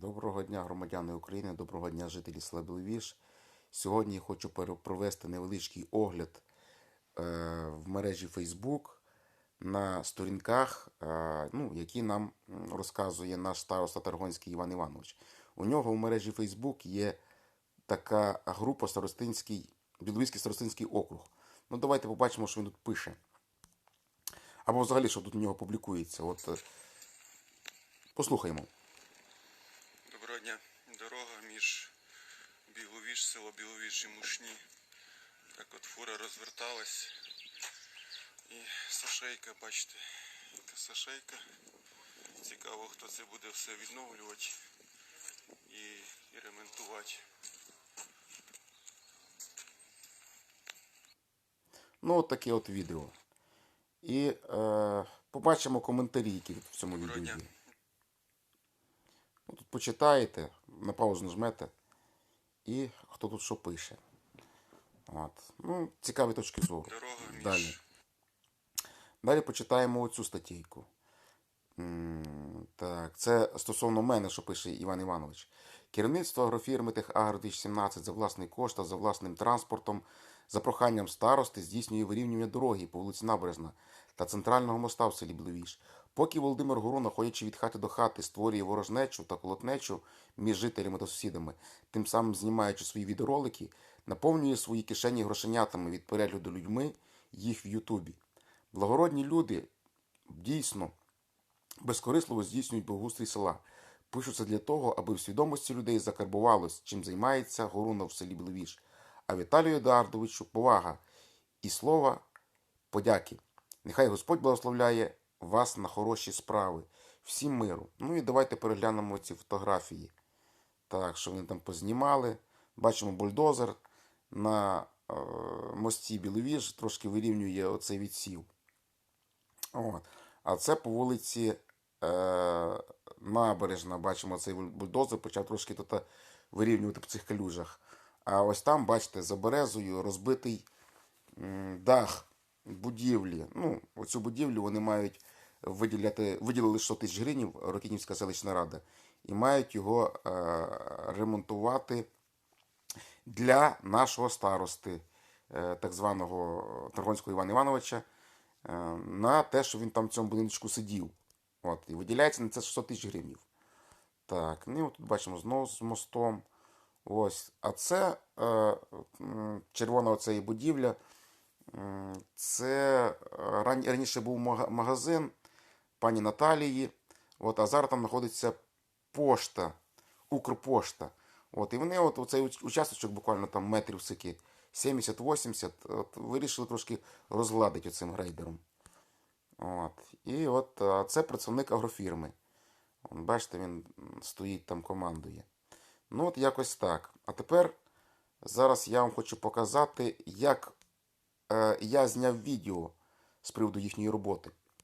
Доброго дня, громадяни України, доброго дня, жителі села Біловіж. Сьогодні хочу провести невеличкий огляд е, в мережі Facebook на сторінках, е, ну, які нам розказує наш староста Таргонський Іван Іванович. У нього в мережі Facebook є така група Старостинський, Біловізький Старостинський округ. Ну, давайте побачимо, що він тут пише. Або взагалі, що тут у нього публікується. От, е, дня. Дорога між Біловіж, село Біловіж і Мушні. Так от фура розверталась. І сашейка, бачите, яка сашейка. Цікаво, хто це буде все відновлювати і, і ремонтувати. Ну, от таке от відео. І е, побачимо коментарі, які в цьому відео є. Ну, тут почитаєте, на паузу нажмете, і хто тут що пише. От. Ну, цікаві точки зору. Дорога Далі. Далі почитаємо оцю статтєйку. Так, це стосовно мене, що пише Іван Іванович. Керівництво агрофірми Техагро 2017 за власний кошт та за власним транспортом за проханням старости здійснює вирівнювання дороги по вулиці Набережна та центрального моста в селі Біловіж. Поки Володимир Горона, ходячи від хати до хати, створює ворожнечу та колотнечу між жителями та сусідами, тим самим знімаючи свої відеоролики, наповнює свої кишені грошенятами від перегляду людьми їх в Ютубі. Благородні люди дійсно безкорисливо здійснюють благоустрій села. Пишуться для того, аби в свідомості людей закарбувалось, чим займається Горуна в селі Біловіж. А Віталію Едуардовичу повага і слова подяки. Нехай Господь благословляє вас на хороші справи. Всім миру. Ну і давайте переглянемо ці фотографії. Так, що вони там познімали. Бачимо бульдозер на е, мості Біловіж, трошки вирівнює оцей відсів. От. А це по вулиці е, Набережна. Бачимо, цей бульдозер почав трошки тут е, вирівнювати по цих калюжах. А ось там, бачите, за березою розбитий дах будівлі. Ну, оцю будівлю вони мають виділяти, виділили 100 тисяч гривень, Рокітнівська селищна рада, і мають його е, ремонтувати для нашого старости, е, так званого Таргонського Івана Івановича, е, на те, що він там в цьому будиночку сидів. От, і виділяється на це 600 тисяч гривень. Так, ну тут бачимо знову з мостом. Ось. А це е, червона оця і будівля. Це е, раніше був магазин пані Наталії. От, а зараз там знаходиться пошта, Укрпошта. От, і вони от, оцей участочок буквально там метрів сики 70-80, от, вирішили трошки розгладити оцим грейдером. От. І от це працівник агрофірми. Бачите, він стоїть там, командує. Ну, от якось так. А тепер зараз я вам хочу показати, як е, я зняв відео з приводу їхньої роботи.